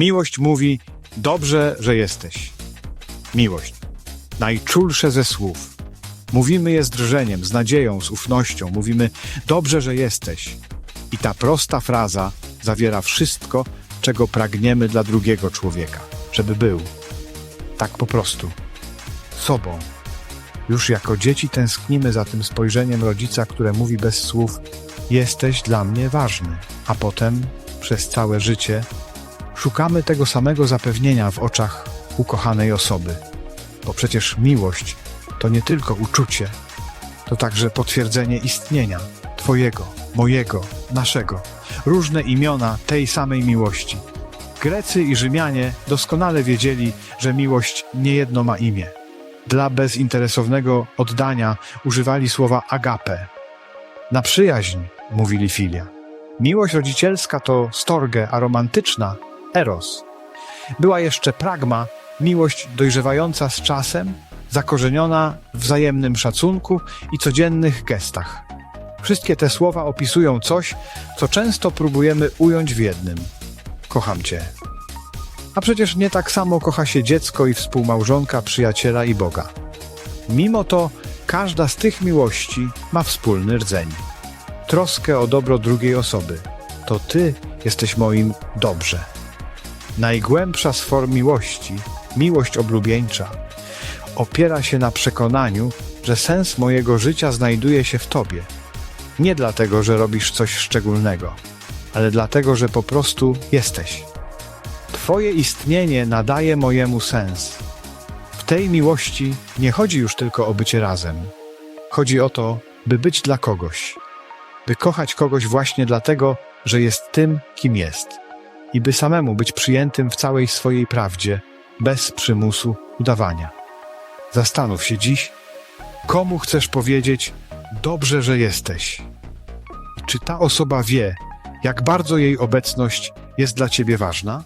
Miłość mówi: Dobrze, że jesteś. Miłość. Najczulsze ze słów. Mówimy je z drżeniem, z nadzieją, z ufnością. Mówimy: Dobrze, że jesteś. I ta prosta fraza zawiera wszystko, czego pragniemy dla drugiego człowieka, żeby był. Tak po prostu. Sobą. Już jako dzieci tęsknimy za tym spojrzeniem rodzica, które mówi bez słów: Jesteś dla mnie ważny. A potem, przez całe życie, szukamy tego samego zapewnienia w oczach ukochanej osoby. Bo przecież miłość to nie tylko uczucie, to także potwierdzenie istnienia Twojego, mojego, naszego. Różne imiona tej samej miłości. Grecy i Rzymianie doskonale wiedzieli, że miłość niejedno ma imię. Dla bezinteresownego oddania używali słowa agape. Na przyjaźń, mówili filia. Miłość rodzicielska to storge, a romantyczna eros. Była jeszcze pragma, miłość dojrzewająca z czasem, zakorzeniona w wzajemnym szacunku i codziennych gestach. Wszystkie te słowa opisują coś, co często próbujemy ująć w jednym. Kocham cię. A przecież nie tak samo kocha się dziecko i współmałżonka, przyjaciela i Boga. Mimo to każda z tych miłości ma wspólny rdzeń. Troskę o dobro drugiej osoby. To ty jesteś moim dobrze. Najgłębsza z form miłości, miłość oblubieńcza, opiera się na przekonaniu, że sens mojego życia znajduje się w tobie. Nie dlatego, że robisz coś szczególnego, ale dlatego, że po prostu jesteś. Twoje istnienie nadaje mojemu sens. W tej miłości nie chodzi już tylko o bycie razem. Chodzi o to, by być dla kogoś. By kochać kogoś właśnie dlatego, że jest tym, kim jest. I by samemu być przyjętym w całej swojej prawdzie, bez przymusu udawania. Zastanów się dziś, komu chcesz powiedzieć dobrze, że jesteś. Czy ta osoba wie, jak bardzo jej obecność jest dla ciebie ważna?